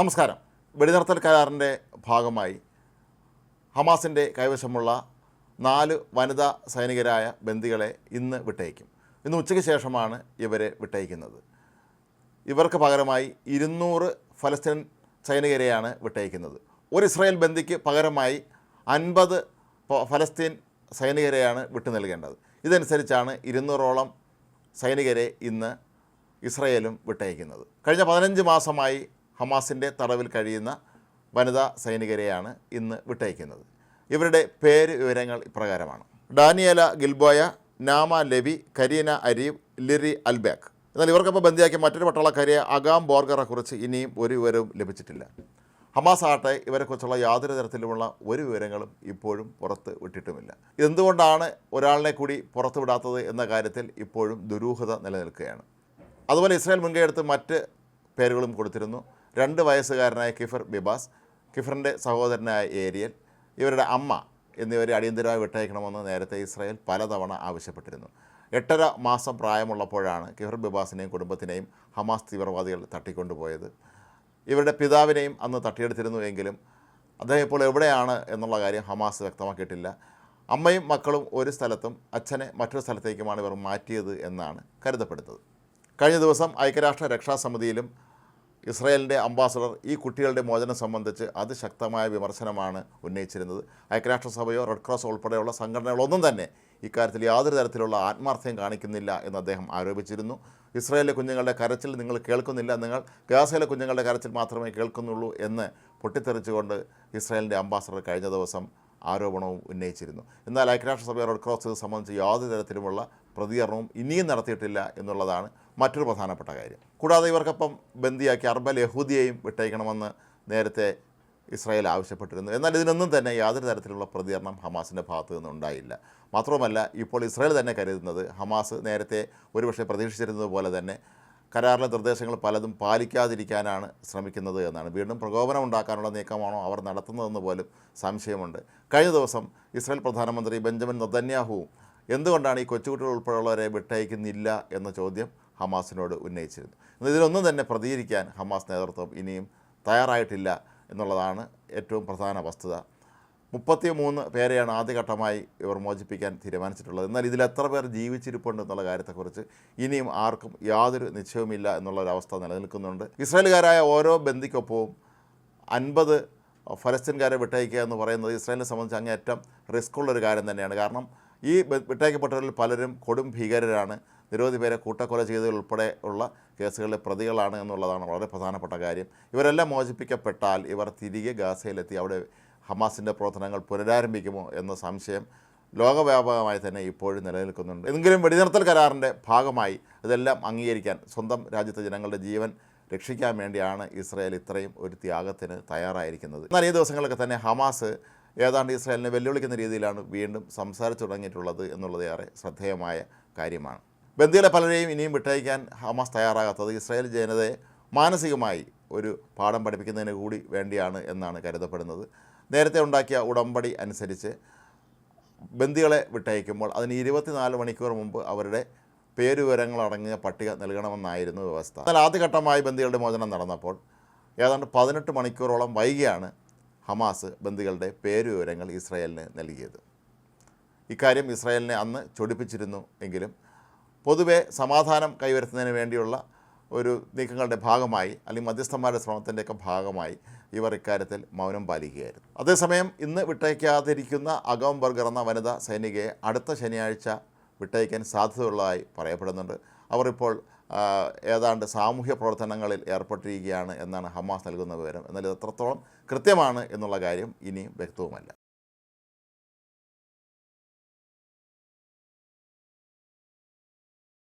നമസ്കാരം. വെടിനിർത്തൽ കരാറിന്റെ ഭാഗമായി ഹമാസിന്റെ കൈവശമുള്ള നാല് വനിതാ സൈനികരായ ബന്ദികളെ ഇന്ന് വിട്ടയക്കും. ഇന്ന് ഉച്ചയ്ക്ക് ശേഷമാണ് ഇവരെ വിട്ടയക്കുന്നത്. ഇവർക്ക് പകരമായി ഇരുന്നൂറ് ഫലസ്തീൻ സൈനികരെയാണ് വിട്ടയക്കുന്നത്. ഒരു ഇസ്രായേൽ ബന്ദിക്ക് പകരമായി അൻപത് ഫലസ്തീൻ സൈനികരെയാണ് വിട്ടു നൽകേണ്ടത്. ഇതനുസരിച്ചാണ് ഇരുന്നൂറോളം സൈനികരെ ഇന്ന് ഇസ്രയേലും വിട്ടയക്കുന്നത്. കഴിഞ്ഞ പതിനഞ്ച് മാസമായി ഹമാസിന്റെ തടവിൽ കഴിയുന്ന വനിതാ സൈനികരെയാണ് ഇന്ന് വിട്ടയക്കുന്നത്. ഇവരുടെ പേര് വിവരങ്ങൾ ഇപ്രകാരമാണ്. ഡാനിയല ഗിൽബോയ നാമ ലെവി കരീന അരീബ് ലിറി അൽബാക്ക് എന്നാൽ ഇവർക്കൊപ്പം ബന്ധിയാക്കിയ മറ്റൊരു പട്ടാളക്കാരിയെ അഗാം ബോർഗറെ കുറിച്ച് ഇനിയും ഒരു വിവരവും ലഭിച്ചിട്ടില്ല. ഹമാസ് ആട്ടെ ഇവരെക്കുറിച്ചുള്ള യാതൊരു തരത്തിലുമുള്ള ഒരു വിവരങ്ങളും ഇപ്പോഴും പുറത്ത് വിട്ടിട്ടുമില്ല. എന്തുകൊണ്ടാണ് ഒരാളിനെ കൂടി പുറത്തുവിടാത്തത് എന്ന കാര്യത്തിൽ ഇപ്പോഴും ദുരൂഹത നിലനിൽക്കുകയാണ്. അതുപോലെ ഇസ്രായേൽ മുൻകൈയെടുത്ത് മറ്റ് പേരുകളും കൊടുത്തിരുന്നു. രണ്ട് വയസ്സുകാരനായ കിഫർ ബിബാസ് കിഫറിന്റെ സഹോദരനായ ഏരിയൽ ഇവരുടെ അമ്മ എന്നിവരെ അടിയന്തരമായി വിട്ടയക്കണമെന്ന് നേരത്തെ ഇസ്രായേൽ പലതവണ ആവശ്യപ്പെട്ടിരുന്നു. എട്ടര മാസം പ്രായമുള്ളപ്പോഴാണ് കിഫർ ബിബാസിനെയും കുടുംബത്തിനെയും ഹമാസ് തീവ്രവാദികൾ തട്ടിക്കൊണ്ടുപോയത്. ഇവരുടെ പിതാവിനെയും അന്ന് തട്ടിയെടുത്തിരുന്നു എങ്കിലും അദ്ദേഹം ഇപ്പോൾ എവിടെയാണ് എന്നുള്ള കാര്യം ഹമാസ് വ്യക്തമാക്കിയിട്ടില്ല. അമ്മയും മക്കളും ഒരു സ്ഥലത്തും അച്ഛനെ മറ്റൊരു സ്ഥലത്തേക്കുമാണ് ഇവർ മാറ്റിയത് എന്നാണ് കരുതപ്പെടുന്നത്. കഴിഞ്ഞ ദിവസം ഐക്യരാഷ്ട്ര രക്ഷാസമിതിയിലും ഇസ്രായേലിന്റെ അംബാസഡർ ഈ കുട്ടികളുടെ മോചനം സംബന്ധിച്ച് അതിശക്തമായ വിമർശനമാണ് ഉന്നയിച്ചിരുന്നത്. ഐക്യരാഷ്ട്രസഭയോ റെഡ് ക്രോസ് ഉൾപ്പെടെയുള്ള സംഘടനകളൊന്നും തന്നെ ഇക്കാര്യത്തിൽ യാതൊരു തരത്തിലുള്ള ആത്മാർത്ഥ്യം കാണിക്കുന്നില്ല എന്ന് അദ്ദേഹം ആരോപിച്ചിരുന്നു. ഇസ്രായേലിലെ കുഞ്ഞുങ്ങളുടെ കരച്ചിൽ നിങ്ങൾ കേൾക്കുന്നില്ല നിങ്ങൾ ഗാസയിലെ കുഞ്ഞുങ്ങളുടെ കരച്ചിൽ മാത്രമേ കേൾക്കുന്നുള്ളൂ എന്ന് പൊട്ടിത്തെറിച്ചുകൊണ്ട് ഇസ്രായേലിന്റെ അംബാസഡർ കഴിഞ്ഞ ദിവസം ആരോപണവും ഉന്നയിച്ചിരുന്നു. എന്നാൽ ഐക്യരാഷ്ട്രസഭ റെഡ് ക്രോസ് ഇത് സംബന്ധിച്ച് യാതൊരു തരത്തിലുമുള്ള പ്രതികരണവും ഇനിയും നടത്തിയിട്ടില്ല എന്നുള്ളതാണ് മറ്റൊരു പ്രധാനപ്പെട്ട കാര്യം. കൂടാതെ ഇവർക്കൊപ്പം ബന്ദിയാക്കി അർബൽ യഹൂദിയെയും വിട്ടയക്കണമെന്ന് നേരത്തെ ഇസ്രായേൽ ആവശ്യപ്പെട്ടിരുന്നു. എന്നാൽ ഇതിനൊന്നും തന്നെ യാതൊരു തരത്തിലുള്ള പ്രതികരണം ഹമാസിന്റെ ഭാഗത്തു നിന്നുണ്ടായില്ല മാത്രവുമല്ല ഇപ്പോൾ ഇസ്രായേൽ തന്നെ കരുതുന്നത് ഹമാസ് നേരത്തെ ഒരുപക്ഷെ പ്രതീക്ഷിച്ചിരുന്നത് പോലെ തന്നെ കരാറിലെ നിർദ്ദേശങ്ങൾ പലതും പാലിക്കാതിരിക്കാനാണ് ശ്രമിക്കുന്നത് എന്നാണ്. വീണ്ടും പ്രകോപനം ഉണ്ടാക്കാനുള്ള നീക്കമാണോ അവർ നടത്തുന്നതെന്ന് പോലും സംശയമുണ്ട്. കഴിഞ്ഞ ദിവസം ഇസ്രായേൽ പ്രധാനമന്ത്രി ബെഞ്ചമിൻ നദന്യാഹുവും എന്തുകൊണ്ടാണ് ഈ കൊച്ചുകുട്ടികൾ ഉൾപ്പെടെയുള്ളവരെ വിട്ടയക്കുന്നില്ല എന്ന ചോദ്യം ഹമാസിനോട് ഉന്നയിച്ചിരുന്നു. എന്നാൽ ഇതിലൊന്നും തന്നെ പ്രതികരിക്കാൻ ഹമാസ് നേതൃത്വം ഇനിയും തയ്യാറായിട്ടില്ല എന്നുള്ളതാണ് ഏറ്റവും പ്രധാന വസ്തുത. മുപ്പത്തി മൂന്ന് പേരെയാണ് ആദ്യഘട്ടമായി ഇവർ മോചിപ്പിക്കാൻ തീരുമാനിച്ചിട്ടുള്ളത്. എന്നാൽ ഇതിൽ എത്ര പേർ ജീവിച്ചിരിപ്പുണ്ട് എന്നുള്ള കാര്യത്തെക്കുറിച്ച് ഇനിയും ആർക്കും യാതൊരു നിശ്ചയവുമില്ല എന്നുള്ള ഒരു അവസ്ഥ നിലനിൽക്കുന്നുണ്ട്. ഇസ്രായേലുകാരായ ഓരോ ബന്ധിക്കൊപ്പവും അൻപത് ഫലസ്തീൻകാരെ വിട്ടയക്കുക എന്ന് പറയുന്നത് ഇസ്രായേലിനെ സംബന്ധിച്ച് അങ്ങേയറ്റം റിസ്ക്കുള്ളൊരു കാര്യം തന്നെയാണ്. കാരണം ഈ വിട്ടയക്കപ്പെട്ടവരിൽ പലരും കൊടും ഭീകരരാണ്. നിരവധി പേരെ കൂട്ടക്കൊല ചെയ്തതിൽ ഉൾപ്പെടെ ഉള്ള കേസുകളിലെ പ്രതികളാണ് എന്നുള്ളതാണ് വളരെ പ്രധാനപ്പെട്ട കാര്യം. ഇവരെല്ലാം മോചിപ്പിക്കപ്പെട്ടാൽ ഇവർ തിരികെ ഗാസയിലെത്തി അവിടെ ഹമാസിന്റെ പ്രവർത്തനങ്ങൾ പുനരാരംഭിക്കുമോ എന്ന സംശയം ലോകവ്യാപകമായി തന്നെ ഇപ്പോഴും നിലനിൽക്കുന്നുണ്ട്. എങ്കിലും വെടിനിർത്തൽ കരാറിന്റെ ഭാഗമായി ഇതെല്ലാം അംഗീകരിക്കാൻ സ്വന്തം രാജ്യത്തെ ജനങ്ങളുടെ ജീവൻ രക്ഷിക്കാൻ വേണ്ടിയാണ് ഇസ്രായേൽ ഇത്രയും ഒരു ത്യാഗത്തിന് തയ്യാറായിരിക്കുന്നത്. എന്നാൽ ഈ ദിവസങ്ങളൊക്കെ തന്നെ ഹമാസ് ഏതാണ്ട് ഇസ്രായേലിനെ വെല്ലുവിളിക്കുന്ന രീതിയിലാണ് വീണ്ടും സംസാരിച്ചു തുടങ്ങിയിട്ടുള്ളത് എന്നുള്ളത് ഏറെ ശ്രദ്ധേയമായ കാര്യമാണ്. ബന്ദികളെ പലരെയും ഇനിയും വിട്ടയക്കാൻ ഹമാസ് തയ്യാറാകാത്തത് ഇസ്രായേൽ ജനതയെ മാനസികമായി ഒരു പാഠം പഠിപ്പിക്കുന്നതിന് കൂടി വേണ്ടിയാണ് എന്നാണ് കരുതപ്പെടുന്നത്. നേരത്തെ ഉണ്ടാക്കിയ ഉടമ്പടി അനുസരിച്ച് ബന്ദികളെ വിട്ടയക്കുമ്പോൾ അതിന് ഇരുപത്തിനാല് മണിക്കൂർ മുമ്പ് അവരുടെ പേരുവിവരങ്ങളടങ്ങിയ പട്ടിക നൽകണമെന്നായിരുന്നു വ്യവസ്ഥ. എന്നാൽ ആദ്യഘട്ടമായി ബന്ദികളുടെ മോചനം നടന്നപ്പോൾ ഏതാണ്ട് പതിനെട്ട് മണിക്കൂറോളം വൈകിയാണ് ഹമാസ് ബന്ദികളുടെ പേരുവിവരങ്ങൾ ഇസ്രായേലിന് നൽകിയത്. ഇക്കാര്യം ഇസ്രായേലിനെ അന്ന് ചൊടിപ്പിച്ചിരുന്നു എങ്കിലും പൊതുവെ സമാധാനം കൈവരുത്തുന്നതിന് വേണ്ടിയുള്ള ഒരു നീക്കങ്ങളുടെ ഭാഗമായി അല്ലെങ്കിൽ മധ്യസ്ഥന്മാരുടെ ശ്രമത്തിന്റെയൊക്കെ ഭാഗമായി ഇവർ ഇക്കാര്യത്തിൽ മൗനം പാലിക്കുകയായിരുന്നു. അതേസമയം ഇന്ന് വിട്ടയക്കാതിരിക്കുന്ന അഗം ബർഗർ എന്ന വനിതാ സൈനികയെ അടുത്ത ശനിയാഴ്ച വിട്ടയക്കാൻ സാധ്യതയുള്ളതായി പറയപ്പെടുന്നുണ്ട്. അവർ ഇപ്പോൾ ഏതാണ്ട് സാമൂഹ്യ പ്രവർത്തനങ്ങളിൽ ഏർപ്പെട്ടിരിക്കുകയാണ് എന്നാണ് ഹമാസ് നൽകുന്ന വിവരം. എന്നാൽ ഇത് എത്രത്തോളം കൃത്യമാണ് എന്നുള്ള കാര്യം ഇനിയും വ്യക്തവുമല്ല.